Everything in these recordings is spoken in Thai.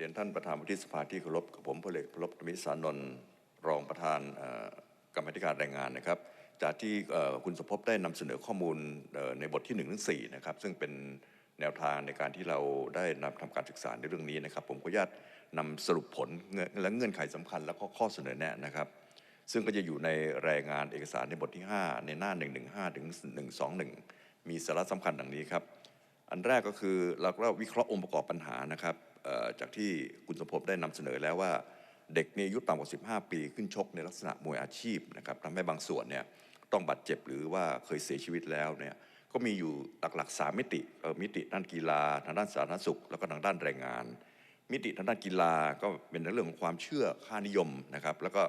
เรียนท่านประธานวุฒิสภาที่เคารพกับผมพลเอกพลบมิสานนท์รองประธานกรรมธิการแรงงานนะครับ จากที่คุณสมภพได้นำเสนอข้อมูลในบทที่1นึถึงสนะครับ ซึ่งเป็นแนวทางในการที่เราได้นำทำการศึกษาในเรื่องนี้นะครับ ผมขออนุญาตนำสรุปผลและเงื่อนไขสำคัญ แล้วก็ข้อเสนอแนะนะครับ ซึ่งก็จะอยู่ในรายงานเอกสารในบทที่ 5 ในหน้า 115ถึง121 มีสาระสำคัญดังนี้ครับ อันแรกก็คือเราก็วิเคราะห์องค์ประกอบปัญหานะครับ จากที่คุณสมภพได้นำเสนอแล้วว่าเด็กในอายุต่ำกว่า 15 ปี ขึ้นชกในลักษณะมวยอาชีพนะครับทำให้บางส่วนเนี่ยต้องบาดเจ็บหรือว่าเคยเสียชีวิตแล้วเนี่ยก็มีอยู่หลักๆ 3 มิติเอ่อมิติด้านกีฬาทางด้านสาธารณสุข แล้วก็ทางด้านแรงงาน มิติทางด้านกีฬาก็เป็นเรื่องของความเชื่อค่านิยมนะครับแล้วก็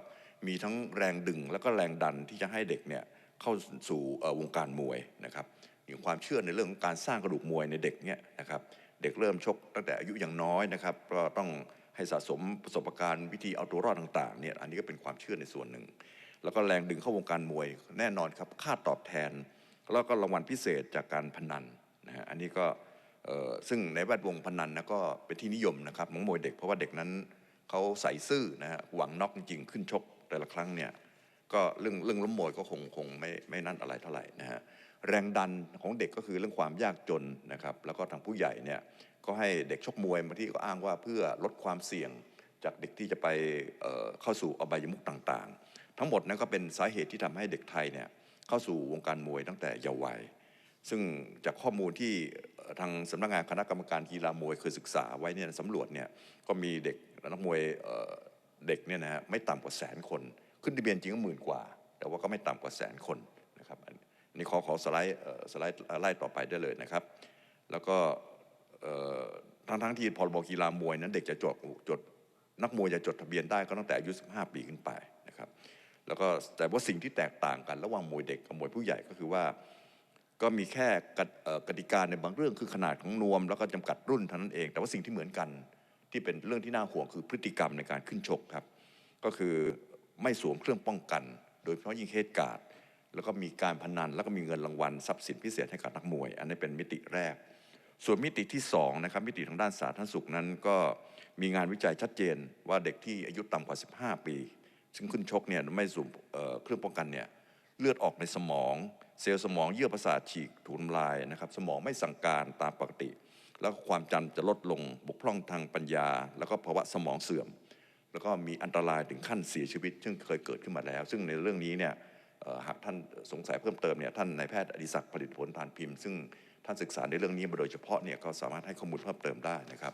มีทั้งแรงดึงแล้วก็แรงดันที่จะให้เด็กเนี่ยเข้าสู่วงการมวยนะครับมีความเชื่อในเรื่องของการสร้างกระดูกมวยในเด็กเนี่ยนะครับ เด็กเริ่มชกตั้งแต่อายุยังน้อยนะครับก็ต้องให้สะสมประสบการณ์วิธีเอาตัวรอดต่างๆเนี่ยอันนี้ก็เป็นความเชื่อในส่วนหนึ่ง แล้วก็แรงดึงเข้าวงการมวยแน่นอนครับค่าตอบแทน แล้วก็รางวัลพิเศษจากการพนันนะฮะอันนี้ก็ซึ่งในแวดวงพนันนะก็เป็นที่นิยมนะครับของมวยเด็กเพราะว่าเด็กนั้นเขาใส่ซื่อนะฮะหวังน็อกจริงขึ้นชกแต่ละครั้งเนี่ยก็เรื่องเรื่องล้มมวยก็คงคงไม่ไม่นั่นอะไรเท่าไหร่นะฮะ แรงดันของเด็กก็คือเรื่องความยากจนนะครับ แล้วก็ทางผู้ใหญ่เนี่ยก็ให้เด็กชกมวยบางที่ก็อ้างว่าเพื่อลดความเสี่ยงจากเด็กที่จะไปเเข้าสู่อบายมุขต่างๆ ทั้งหมดนั้นก็เป็นสาเหตุที่ทำให้เด็กไทยเนี่ยเข้าสู่วงการมวยตั้งแต่เยาว์วัย ซึ่งจากข้อมูลที่ทางสำนักงานคณะกรรมการกีฬามวยเคยศึกษาไว้เนี่ยสำรวจเนี่ยก็มีเด็กนักมวยเเด็กเนี่ยนะฮะไม่ต่ำกว่าแสนคน ขึ้นทะเบียนจริงก็หมื่นกว่า แต่ว่าก็ไม่ต่ำกว่าแสนคน นะครับอันอันนี้ขอขอสไลด์สไลด์ไล่ต่อไปได้เลยนะครับ แล้วก็ทั้งทั้งที่พรบกีฬามวยนั้นเด็กจะจดจดนักมวยจะจดทะเบียนได้ก็ตั้งแต่อายุ 15 ปีขึ้นไปนะครับ แล้วก็แต่ว่าสิ่งที่แตกต่างกัน ระหว่างมวยเด็กกับมวยผู้ใหญ่ก็คือว่า ก็มีแค่กติกาในบางเรื่องคือขนาดของนวม แล้วก็จำกัดรุ่นเท่านั้นเอง แต่ว่าสิ่งที่เหมือนกันที่เป็นเรื่องที่น่าห่วงคือพฤติกรรมในการขึ้นชกครับ ก็คือไม่สวมเครื่องป้องกัน โดยเฉพาะยิ่งเฮดการ์ด แล้วก็มีการพนันแล้วก็มีเงินรางวัลทรัพย์สินพิเศษให้กับนักมวย อันนี้เป็นมิติแรก ส่วนมิติที่สองนะครับมิติทางด้านสาธารณสุขนั้น ก็มีงานวิจัยชัดเจนว่าเด็กที่อายุต่ำกว่า 15 ปี ซึ่งขึ้นชกเนี่ยไม่สวมเเครื่องป้องกันเนี่ยเลือดออกในสมอง เซลล์สมองเยื่อประสาทฉีกถูกทำลายนะครับสมองไม่สั่งการตามปกติ แล้วความจำจะลดลงบกพร่องทางปัญญา แล้วก็ภาวะสมองเสื่อม แล้วก็มีอันตรายถึงขั้นเสียชีวิต ซึ่งเคยเกิดขึ้นมาแล้ว ซึ่งในเรื่องนี้เนี่ย หากท่านสงสัยเพิ่มเติมเนี่ยท่านนายแพทย์อดิศักดิ์ผลิตผลผ่านพิมพ์ ซึ่งท่านศึกษาในเรื่องนี้มาโดยเฉพาะเนี่ยก็สามารถให้ข้อมูลเพิ่มเติมได้นะครับ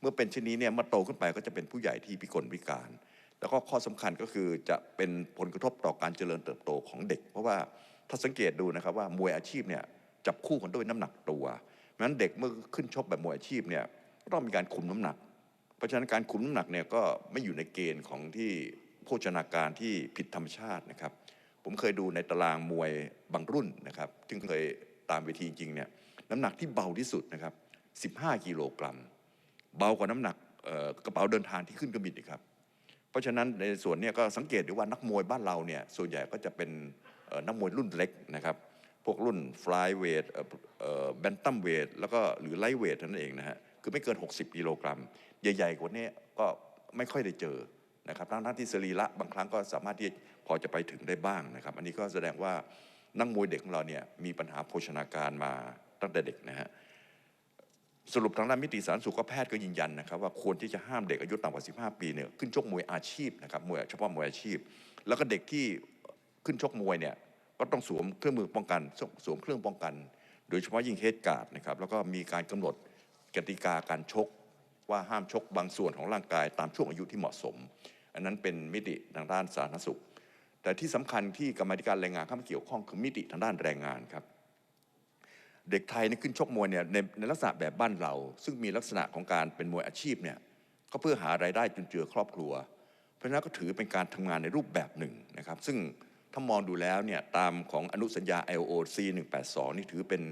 เมื่อเป็นเช่นนี้เนี่ยเมื่อโตขึ้นไปก็จะเป็นผู้ใหญ่ที่พิกลพิการ แล้วก็ข้อสำคัญก็คือจะเป็นผลกระทบต่อการเจริญเติบโตของเด็ก เพราะว่าถ้าสังเกตดูนะครับว่ามวยอาชีพเนี่ยจับคู่กันด้วยน้ำหนักตัวเพราะฉะนั้นเด็กเมื่อขึ้นชกแบบมวยอาชีพเนี่ยต้องมีการคุมน้ำหนัก เพราะฉะนั้นการคุมน้ำหนักเนี่ยก็ไม่อยู่ในเกณฑ์ของที่โภชนาการที่ผิดธรรมชาตินะครับ ผมเคยดูในตารางมวยบางรุ่นนะครับซึ่งเคยตามเวทีจริงเนี่ยน้ำหนักที่เบาที่สุดนะครับ15 กิโลกรัม เบากว่าน้ำหนักกระเป๋าเดินทางที่ขึ้นเครื่องบินอีกครับ เพราะฉะนั้นในส่วนนี้ก็สังเกตดูว่านักมวยบ้านเราเนี่ยส่วนใหญ่ก็จะเป็นนักมวยรุ่นเล็กนะครับ พวกรุ่นฟลายเวทแบนตัมเวทแล้วก็หรือไลท์เวทนั่นเองนะฮะ คือไม่เกิน 60 กิโลกรัม ใหญ่ ๆ กว่านี้ก็ไม่ค่อยได้เจอ นะครับทั้งทั้งที่สรีระบางครั้งก็สามารถที่พอจะไปถึงได้บ้างนะครับ อันนี้ก็แสดงว่านักมวยเด็กของเราเนี่ยมีปัญหาโภชนาการมาตั้งแต่เด็กนะฮะสรุปทางด้านมิติสาธารณสุขก็แพทย์ก็ยืนยันนะครับว่าควรที่จะห้ามเด็กอายุต่ำกว่า 15 ปีเนี่ยขึ้นชกมวยอาชีพนะครับมวยเฉพาะมวยอาชีพ แล้วก็เด็กที่ขึ้นชกมวยเนี่ยก็ต้องสวมเครื่องมือป้องกันสวมเครื่องป้องกัน โดยเฉพาะยิ่งเฮดการ์ดนะครับแล้วก็มีการกำหนดกติกาการชก ว่าห้ามชกบางส่วนของร่างกายตามช่วงอายุที่เหมาะสม อันนั้นเป็นมิติทางด้านสาธารณสุข แต่ที่สำคัญที่กรรมธิการแรงงานเข้ามาเกี่ยวข้องคือมิติทางด้านแรงงานครับ เด็กไทยนี่ขึ้นชกมวยเนี่ยในในลักษณะแบบบ้านเรา ซึ่งมีลักษณะของการเป็นมวยอาชีพเนี่ยก็เพื่อหารายได้จุนเจือครอบครัว เพราะนั้นก็ถือเป็นการทำงานในรูปแบบหนึ่งนะครับ ซึ่งถ้ามองดูแล้วเนี่ยตามของอนุสัญญา IOC 182 นี่ถือเป็น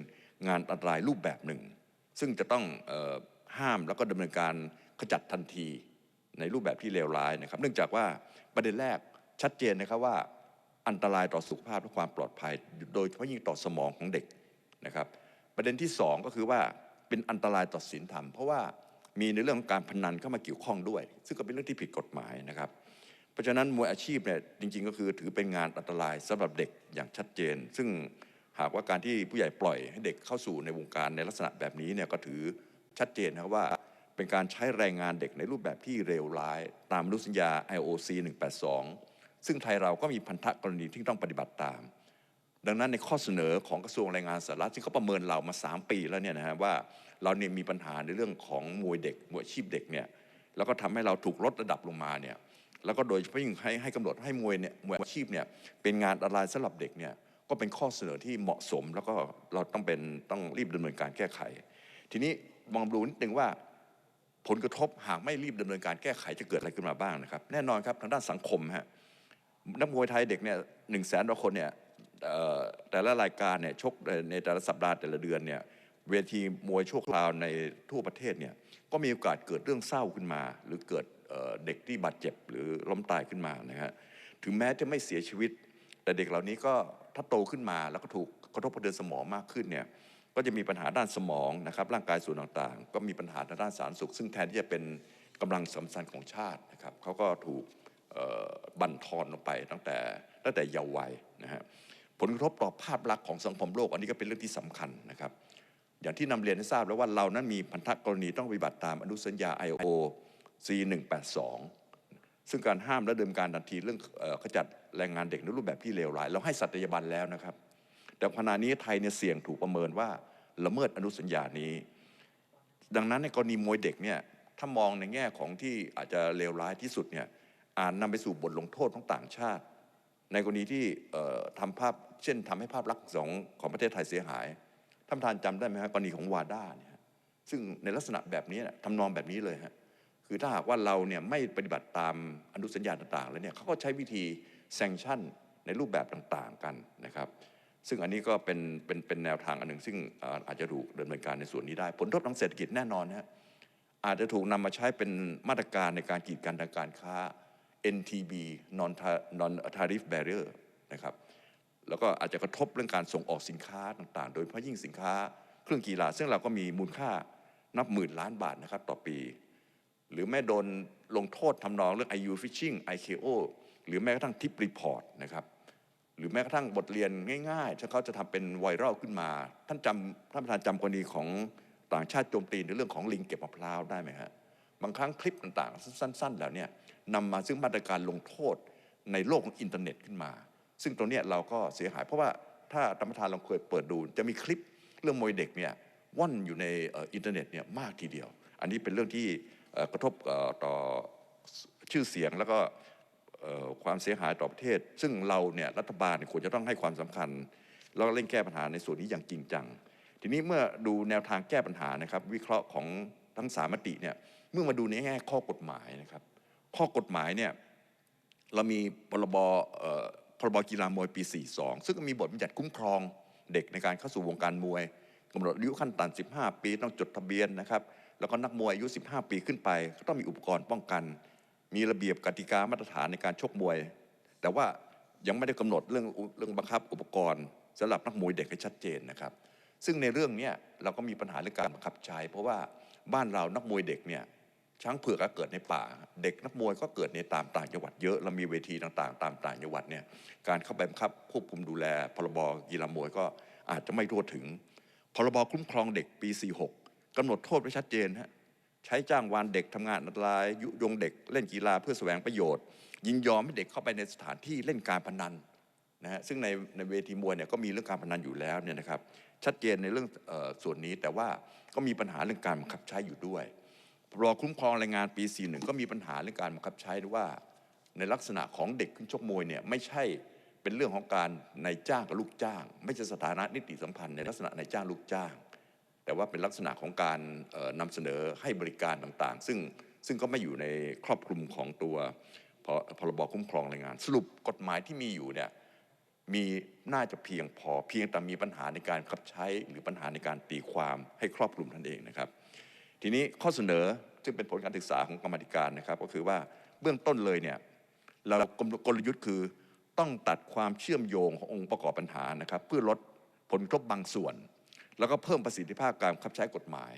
งานอันตรายรูปแบบหนึ่ง ซึ่งจะต้องออ ห้ามแล้วก็ดำเนินการขจัดทันทีในรูปแบบที่เลวร้ายนะครับ เนื่องจากว่าประเด็นแรกชัดเจนนะครับว่าอันตรายต่อสุขภาพและความปลอดภัย โดยเฉพาะยิ่งต่อสมองของเด็กนะครับ ประเด็นที่สองก็คือว่าเป็นอันตรายต่อศีลธรรม เพราะว่ามีในเรื่องของการพนันเข้ามาเกี่ยวข้องด้วย ซึ่งก็เป็นเรื่องที่ผิดกฎหมายนะครับ เพราะฉะนั้นมวยอาชีพเนี่ยจริง ๆ ก็คือถือเป็นงานอันตรายสำหรับเด็กอย่างชัดเจน ซึ่งหากว่าการที่ผู้ใหญ่ปล่อยให้เด็กเข้าสู่ในวงการในลักษณะแบบนี้เนี่ยก็ถือ ชัดเจนนะครับว่าเป็นการใช้แรงงานเด็กในรูปแบบที่เลวร้าย ตามอนุสัญญา IOC 182 ซึ่งไทยเราก็มีพันธกรณีที่ต้องปฏิบัติตาม ดังนั้นในข้อเสนอของกระทรวงแรงงานสหรัฐที่เขาประเมินเรามา 3 ปีแล้วเนี่ยนะฮะว่าเราเนี่ยมีปัญหาในเรื่องของมวยเด็กมวยอาชีพเด็กเนี่ยแล้วก็ทำให้เราถูกลดระดับลงมาเนี่ยแล้วก็โดยเฉพาะยิ่งให้ให้กำหนดให้มวยเนี่ยมวยอาชีพเนี่ยเป็นงานอันตรสำหรับเด็กเนี่ยก็เป็นข้อเสนอที่เหมาะสม แล้วก็เราต้องเป็นต้องรีบดำเนินการแก้ไข ทีนี้ มองดูนิดนึงว่าผลกระทบหากไม่รีบดำเนินการแก้ไขจะเกิดอะไรขึ้นมาบ้างนะครับแน่นอนครับทางด้านสังคมฮะนักมวยไทยเด็กเนี่ยหนึ่งแสนกว่าคนเนี่ยแต่ละรายการเนี่ยชกในแต่ละสัปดาห์แต่ละเดือนเนี่ยเวทีมวยชั่วคราวในทั่วประเทศเนี่ยก็มีโอกาสเกิดเรื่องเศร้าขึ้นมา หรือเกิดเเด็กที่บาดเจ็บหรือล้มตายขึ้นมานะฮะถึงแม้จะไม่เสียชีวิต แต่เด็กเหล่านี้ก็ถ้าโตขึ้นมาแล้วก็ถูกกระทบกระเทือนสมองมากขึ้นเนี่ย ก็จะมีปัญหาด้านสมองนะครับร่างกายส่วนต่างๆ ก็มีปัญหาทางด้านสาธารณสุข ซึ่งแทนที่จะเป็นกำลังสำคัญของชาตินะครับเขาก็ถูกบั่นทอนลงไปตั้งแต่ตั้งแต่เยาว์วัยนะฮะผลกระทบต่อภาพลักษณ์ของสังคมโลก อันนี้ก็เป็นเรื่องที่สำคัญนะครับอย่างที่นำเรียนให้ทราบแล้วว่าเรานั้นมีพันธกรณีต้องปฏิบัติตามอนุสัญญา i o C182 ซึ่งการห้ามและดำเนินการทันทีเรื่องขจัดแรงงานเด็กในรูปแบบที่เลวร้าย เราให้สัตยาบันแล้วนะครับ แต่ขณะนี้ไทยเนี่ยเสี่ยงถูกประเมินว่า ละเมิดอนุสัญญานี้ ดังนั้นในกรณีมวยเด็กเนี่ยถ้ามองในแง่ของที่อาจจะเลวร้ายที่สุดเนี่ยอาจนำไปสู่บทลงโทษของต่างชาติ ในกรณีที่เอ่อทำภาพเช่นทำให้ภาพลักษณ์ของของประเทศไทยเสียหายท่านประธานจำได้ไหมครับกรณีของวาด้าเนี่ยซึ่งในลักษณะแบบนี้ทำนองแบบนี้เลยฮะคือถ้าหากว่าเราเนี่ยไม่ปฏิบัติตามอนุสัญญาต่างๆ แล้วเนี่ยเขาก็ใช้วิธีแซงชั่นในรูปแบบต่างๆกันนะครับ ซึ่งอันนี้ก็เป็นเป็นเป็นแนวทางอันหนึ่งซึ่งอาจจะถูกดำเนินการในส่วนนี้ได้ ผลกระทบทางเศรษฐกิจแน่นอนนะอาจจะถูกนำมาใช้เป็นมาตรการในการกีดกันทางการค้า NTB non non tariff barrier นะครับแล้วก็อาจจะกระทบเรื่องการส่งออกสินค้าต่างๆ โดยเฉพาะยิ่งสินค้าเครื่องกีฬา ซึ่งเราก็มีมูลค่านับหมื่นล้านบาทนะครับต่อปี หรือแม้โดนลงโทษทำนองเรื่อง IU Fishing IKO หรือแม้กระทั่งทิปรีพอร์ตนะครับ หรือแม้กระทั่งบทเรียนง่ายๆถ้าเขาจะทำเป็นไวรัลขึ้นมา ท่านจำท่านประธานจำกรณีของต่างชาติโจมตีในเรื่องของลิงเก็บมะพร้าวได้ไหมฮะบางครั้งคลิปต่างๆ สั้นๆ แล้วเนี่ยนำมาซึ่งมาตรการลงโทษในโลกของอินเทอร์เน็ตขึ้นมา ซึ่งตรงนี้เราก็เสียหาย เพราะว่าถ้าท่านประธานลองเคยเปิดดู จะมีคลิปเรื่องมวยเด็กเนี่ยว่อนอยู่ในอินเทอร์เน็ตเนี่ยมากทีเดียว อันนี้เป็นเรื่องที่กระทบต่อชื่อเสียงแล้วก็ ความเสียหายต่อประเทศ ซึ่งเราเนี่ยรัฐบาลควรจะต้องให้ความสำคัญ แล้วก็เร่งแก้ปัญหาในส่วนนี้อย่างจริงจัง ทีนี้เมื่อดูแนวทางแก้ปัญหานะครับวิเคราะห์ของทั้งสามมติเนี่ยเมื่อมาดูในแง่ข้อกฎหมายนะครับ ข้อกฎหมายเนี่ยเรามีพรบพรบกีฬามวยปี 42 ซึ่งมีบทบัญญัติคุ้มครองเด็กในการเข้าสู่วงการมวยกำหนดอายุขั้นต่ำ15 ปีต้องจดทะเบียนนะครับ แล้วก็นักมวยอายุ 15 ปีขึ้นไป ก็ต้องมีอุปกรณ์ป้องกัน มีระเบียบกติกามาตรฐานในการชกมวย แต่ว่ายังไม่ได้กำหนดเรื่องเรื่องบังคับอุปกรณ์สำหรับนักมวยเด็กให้ชัดเจนนะครับ ซึ่งในเรื่องนี้เราก็มีปัญหาเรื่องการบังคับใช้ เพราะว่าบ้านเรานักมวยเด็กเนี่ยช้างเผือกก็เกิดในป่า เด็กนักมวยก็เกิดในตามต่างจังหวัดเยอะเรามีเวทีต่างๆ ตามต่างจังหวัดเนี่ยการเข้าไปบังคับควบคุมดูแล พรบกีฬามวยก็อาจจะไม่ทั่วถึง พรบคุ้มครองเด็กปี 46กำหนดโทษไว้ชัดเจนฮะ ใช้จ้างวานเด็กทำงานอันตราย ยุยงเด็กเล่นกีฬาเพื่อแสวงประโยชน์ ยินยอมให้เด็กเข้าไปในสถานที่เล่นการพนันนะฮะซึ่งในในเวทีมวยเนี่ยก็มีเรื่องการพนันอยู่แล้วเนี่ยนะครับชัดเจนในเรื่องออส่วนนี้แต่ว่าก็มีปัญหาเรื่องการบังคับใช้อยู่ด้วยรอคุ้มครองแรงงานปี 41 ก็มีปัญหาเรื่องการบังคับใช้ด้วยว่า ในลักษณะของเด็กขึ้นชกมวยเนี่ยไม่ใช่เป็นเรื่องของการนายจ้างกับลูกจ้าง ไม่ใช่สถานะนิติสัมพันธ์ในลักษณะนายจ้างลูกจ้าง แต่ว่าเป็นลักษณะของการเอ่อนำเสนอให้บริการต่างๆ ซึ่งซึ่งก็ไม่อยู่ในครอบคลุมของตัวพรบคุ้มครองแรงงาน สรุปกฎหมายที่มีอยู่เนี่ยมีน่าจะเพียงพอเพียงแต่มีปัญหาในการขับใช้หรือปัญหาในการตีความให้ครอบคลุมท่านเองนะครับ ทีนี้ข้อเสนอซึ่งเป็นผลการศึกษาของกรรมธิการนะครับ ก็คือว่าเบื้องต้นเลยเนี่ยเรากำหนดกลยุทธ์คือต้องตัดความเชื่อมโยงขององค์ประกอบปัญหานะครับ เพื่อลดผลกระทบบางส่วน แล้วก็เพิ่มประสิทธิภาพการบังคับใช้กฎหมาย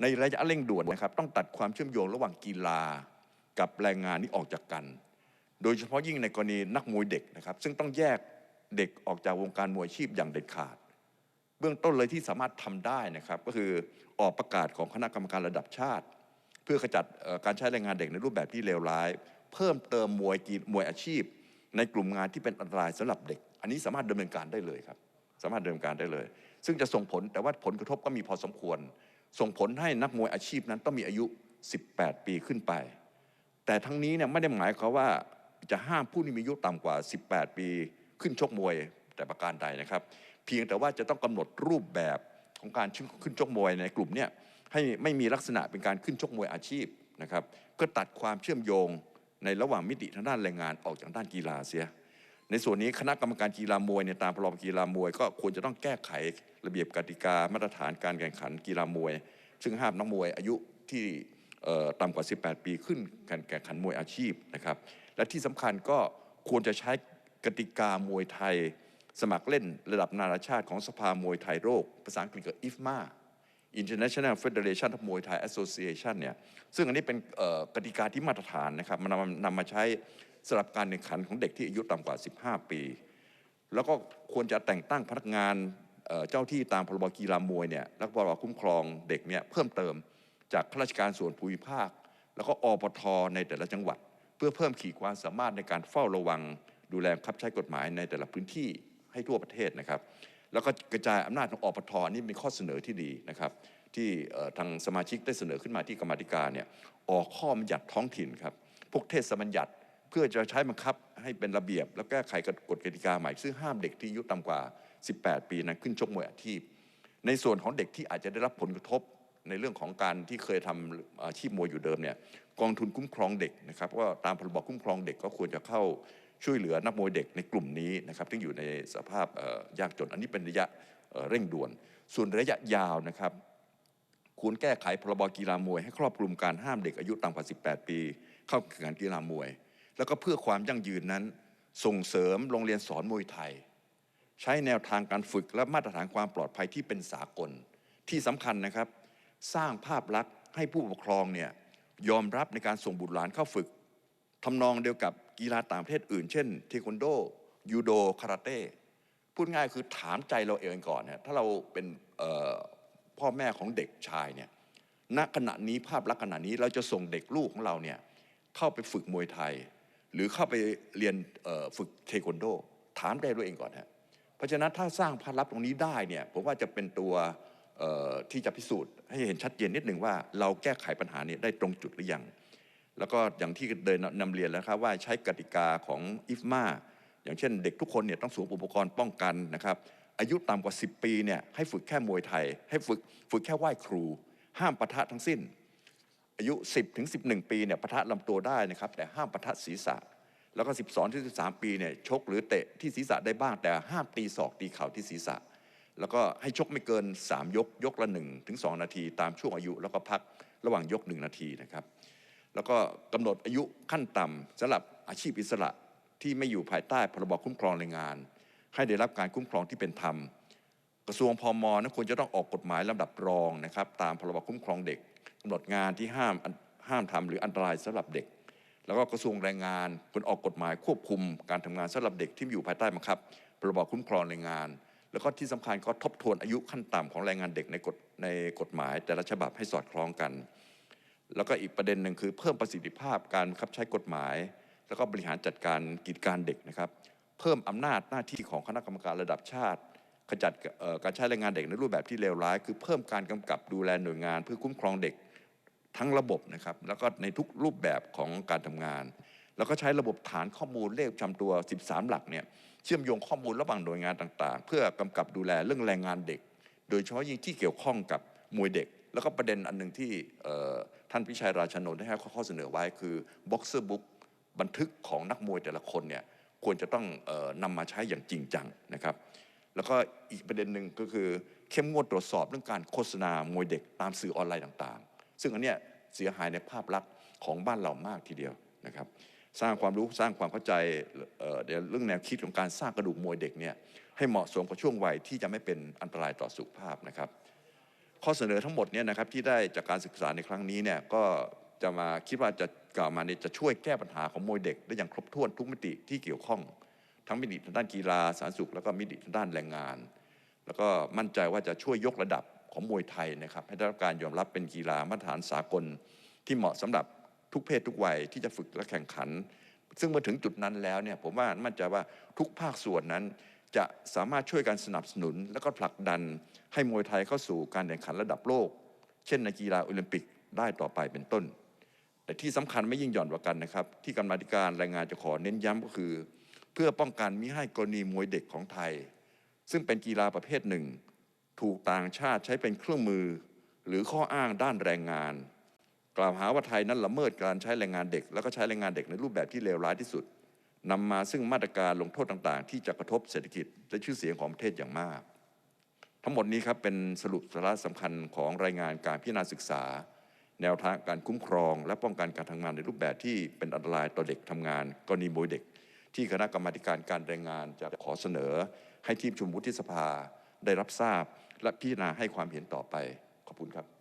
ในระยะเร่งด่วนนะครับ ต้องตัดความเชื่อมโยงระหว่างกีฬากับแรงงานนี้ออกจากกัน โดยเฉพาะยิ่งในกรณีนักมวยเด็กนะครับ ซึ่งต้องแยกเด็กออกจากวงการมวยอาชีพอย่างเด็ดขาด เบื้องต้นเลยที่สามารถทำได้นะครับ ก็คือออกประกาศของคณะกรรมการระดับชาติ เพื่อขจัดการใช้แรงงานเด็กในรูปแบบที่เลวร้าย เพิ่มเติมมวยกีมวยอาชีพ ในกลุ่มงานที่เป็นอันตรายสำหรับเด็ก อันนี้สามารถดำเนินการได้เลยครับ สามารถดำเนินการได้เลย ซึ่งจะส่งผลแต่ว่าผลกระทบก็มีพอสมควร ส่งผลให้นักมวยอาชีพนั้นต้องมีอายุ 18 ปีขึ้นไป แต่ทั้งนี้เนี่ยไม่ได้หมายความว่าจะห้ามผู้ที่มีอายุต่ำกว่า 18 ปีขึ้นชกมวยแต่ประการใดนะครับ เพียงแต่ว่าจะต้องกำหนดรูปแบบของการขึ้นชกมวยในกลุ่มเนี่ยให้ไม่มีลักษณะเป็นการขึ้นชกมวยอาชีพนะครับเพื่อตัดความเชื่อมโยงในระหว่างมิติทางด้านแรงงานออกจากด้านกีฬาเสีย ในส่วนนี้คณะกรรมการกีฬามวยเนี่ยตามพรบกีฬามวย ก็ควรจะต้องแก้ไขระเบียบกติกามาตรฐานการแข่งขันกีฬามวย ซึ่งห้ามนักมวยอายุที่ต่ำกว่า 18 ปีขึ้นการแข่งขันมวยอาชีพนะครับและที่สำคัญก็ควรจะใช้กติกามวยไทย สมัครเล่นระดับนานาชาติของสภามวยไทยโลกภาษาอังกฤษก็ IFMA International Federation of Muay Thai Association เนี่ยซึ่งอันนี้เป็นกติกาที่มาตรฐานนะครับมันนำนำมาใช้ สำหรับการแข่งขันของเด็กที่อายุต่ำกว่า 15 ปี แล้วก็ควรจะแต่งตั้งพนักงานเเจ้าที่ตามพรบกีฬามวยเนี่ยและพรบคุ้มครองเด็กเนี่ยเพิ่มเติมจากข้าราชการส่วนภูมิภาค แล้วก็อปทในแต่ละจังหวัด เพื่อเพิ่มขีดความสามารถในการเฝ้าระวัง ดูแลคับใช้กฎหมายในแต่ละพื้นที่ให้ทั่วประเทศนะครับ แล้วก็กระจายอำนาจของอปทนี่เป็นข้อเสนอที่ดีนะครับ ที่ทางสมาชิกได้เสนอขึ้นมาที่กรรมธิการเนี่ยออกข้อบัญญัติท้องถิ่นครับพวกเทศบัญญัติ เพื่อจะใช้บังคับให้เป็นระเบียบ แล้วแก้ไขกฎกติกาใหม่ซึ่งห้ามเด็กที่อายุต่ำกว่า 18 ปีนั้นขึ้นชกมวยอาชีพ ในส่วนของเด็กที่อาจจะได้รับผลกระทบในเรื่องของการที่เคยทำอาชีพมวยอยู่เดิมเนี่ยกองทุนคุ้มครองเด็กนะครับว่าตามพรบคุ้มครองเด็กก็ควรจะเข้าช่วยเหลือนักมวยเด็กในกลุ่มนี้นะครับที่อยู่ในสภาพยากจนอันนี้เป็นระยะเอ่อเร่งด่วน ส่วนระยะยาวนะครับ ควรแก้ไขพรบกีฬามวย ให้ครอบคลุมการห้ามเด็กอายุต่ำกว่า 18 ปี เข้าแข่งขันกีฬามวย แล้วก็เพื่อความยั่งยืนนั้น ส่งเสริมโรงเรียนสอนมวยไทย ใช้แนวทางการฝึกและมาตรฐานความปลอดภัยที่เป็นสากล ที่สำคัญนะครับ สร้างภาพลักษณ์ให้ผู้ปกครองเนี่ยยอมรับในการส่งบุตรหลานเข้าฝึกทำนองเดียวกับกีฬาต่างประเทศอื่น เช่นเทควันโดยูโดคาราเต้พูดง่ายคือถามใจเราเองก่อนนะถ้าเราเป็นพ่อแม่ของเด็กชายเนี่ยณขณะนี้ภาพลักษณ์ขณะนี้เราจะส่งเด็กลูกของเราเนี่ยเข้าไปฝึกมวยไทย หรือเข้าไปเรียนฝึกเทควันโด ถามได้ด้วยเองก่อนฮะเพราะฉะนั้นถ้าสร้างภาพลักษณ์ตรงนี้ได้เนี่ยผมว่าจะเป็นตัวที่จะพิสูจน์ให้เห็นชัดเจนนิดหนึ่งว่าเราแก้ไขปัญหานี้ได้ตรงจุดหรือยัง แล้วก็อย่างที่เดินนำเรียนแล้วครับว่าใช้กติกาของอิฟมาอย่างเช่นเด็กทุกคนเนี่ยต้องสวมอุปกรณ์ป้องกันนะครับอายุต่ำกว่า 10 ปีเนี่ยให้ฝึกแค่มวยไทย ให้ฝึกฝึกแค่ไหว้ครู ห้ามปะทะทั้งสิ้น อายุ 10 ถึง 11 ปีเนี่ยปะทะลำตัวได้นะครับ แต่ห้ามปะทะศีรษะ แล้วก็ 12 ถึง 13 ปีเนี่ยชกหรือเตะที่ศีรษะได้บ้าง แต่ห้ามตีศอกตีเข่าที่ศีรษะ แล้วก็ให้ชกไม่เกิน 3 ยกยกละ 1 ถึง 2 นาที ตามช่วงอายุแล้วก็พักระหว่างยก 1 นาทีนะครับ แล้วก็กำหนดอายุขั้นต่ำสำหรับอาชีพอิสระที่ไม่อยู่ภายใต้พรบคุ้มครองแรงงาน ให้ได้รับการคุ้มครองที่เป็นธรรม กระทรวงพมนะควรจะต้องออกกฎหมายลำดับรองนะครับตามพรบคุ้มครองเด็กกำหนดงานที่ห้ามห้ามทำหรืออันตรายสำหรับเด็ก แล้วก็กระทรวงแรงงานควรออกกฎหมายควบคุมการทำงานสำหรับเด็กที่อยู่ภายใต้บังคับพรบคุ้มครองแรงงาน แล้วก็ที่สำคัญก็ทบทวนอายุขั้นต่ำของแรงงานเด็กในกฎในกฎหมาย แต่ละฉบับให้สอดคล้องกัน แล้วก็อีกประเด็นหนึ่งคือเพิ่มประสิทธิภาพการบังคับใช้กฎหมาย แล้วก็บริหารจัดการกิจการเด็กนะครับ เพิ่มอำนาจหน้าที่ของคณะกรรมการระดับชาติ ขจัดการใช้แรงงานเด็กในรูปแบบที่เลวร้าย คือเพิ่มการกำกับดูแลหน่วยงาน เพื่อคุ้มครองเด็กทั้งระบบนะครับแล้วก็ในทุกรูปแบบของการทำงาน แล้วก็ใช้ระบบฐานข้อมูลเลขประจำตัว 13 หลักเนี่ยเชื่อมโยงข้อมูลระหว่างหน่วยงานต่างๆ เพื่อกำกับดูแลเรื่องแรงงานเด็ก โดยเฉพาะยิ่งที่เกี่ยวข้องกับมวยเด็ก แล้วก็ประเด็นอันหนึ่งที่ท่านพิชัยราชนนท์ได้ให้ข้อเสนอไว้คือ boxer book บันทึกของนักมวยแต่ละคนเนี่ยควรจะต้องออนำมาใช้อย่างจริงจังนะครับ แล้วก็อีกประเด็นหนึ่งก็คือเข้มงวดตรวจสอบเรื่องการโฆษณามวยเด็กตามสื่อออนไลน์ต่างๆ ซึ่งอันเนี้ยเสียหายในภาพลักษณ์ของบ้านเรามากทีเดียวนะครับ สร้างความรู้สร้างความเข้าใจเดี๋ยวเรื่องแนวคิดของการสร้างกระดูกมวยเด็กเนี่ยให้เหมาะสมกับช่วงวัยที่จะไม่เป็นอันตรายต่อสุขภาพนะครับ ข้อเสนอทั้งหมดเนี่ยนะครับที่ได้จากการศึกษาในครั้งนี้เนี่ยก็จะมาคิดว่าจะกล่าวมาเนี่ยจะช่วยแก้ปัญหาของมวยเด็กได้อย่างครบถ้วนทุกมิติที่เกี่ยวข้อง ทั้งมิติทางด้านกีฬาสาธารณสุข แล้วก็มิติทางด้านแรงงาน แล้วก็มั่นใจว่าจะช่วยยกระดับของมวยไทยนะครับให้ได้รับการยอมรับเป็นกีฬามาตรฐานสากล ที่เหมาะสำหรับทุกเพศทุกวัยที่จะฝึกและแข่งขัน ซึ่งเมื่อถึงจุดนั้นแล้วเนี่ยผมว่ามั่นใจว่าทุกภาคส่วนนั้นจะสามารถช่วยกันสนับสนุน และก็ผลักดันให้มวยไทยเข้าสู่การแข่งขันระดับโลก เช่นในกีฬาโอลิมปิกได้ต่อไปเป็นต้น แต่ที่สำคัญไม่ยิ่งหย่อนกว่ากันนะครับ ที่กรรมาธิการรายงานจะขอเน้นย้ำก็คือ เพื่อป้องกันมิให้กรณีมวยเด็กของไทย ซึ่งเป็นกีฬาประเภทหนึ่ง ถูกต่างชาติใช้เป็นเครื่องมือ หรือข้ออ้างด้านแรงงาน กล่าวหาว่าไทยนั้นละเมิดการใช้แรงงานเด็ก แล้วก็ใช้แรงงานเด็กในรูปแบบที่เลวร้ายที่สุดนำมาซึ่งมาตรการลงโทษต่างๆ ที่จะกระทบเศรษฐกิจและชื่อเสียงของประเทศอย่างมาก ทั้งหมดนี้ครับเป็นสรุปสาระสำคัญของรายงานการพิจารณาศึกษา แนวทางการคุ้มครอง และป้องกันการทำงานในรูปแบบที่เป็นอันตรายต่อเด็กทำงานกรณีมวยเด็ก ที่คณะกรรมการการแรงงานจะขอเสนอ ให้ที่ประชุมวุฒิสภาได้รับทราบ และพิจารณาให้ความเห็นต่อไปขอบคุณครับ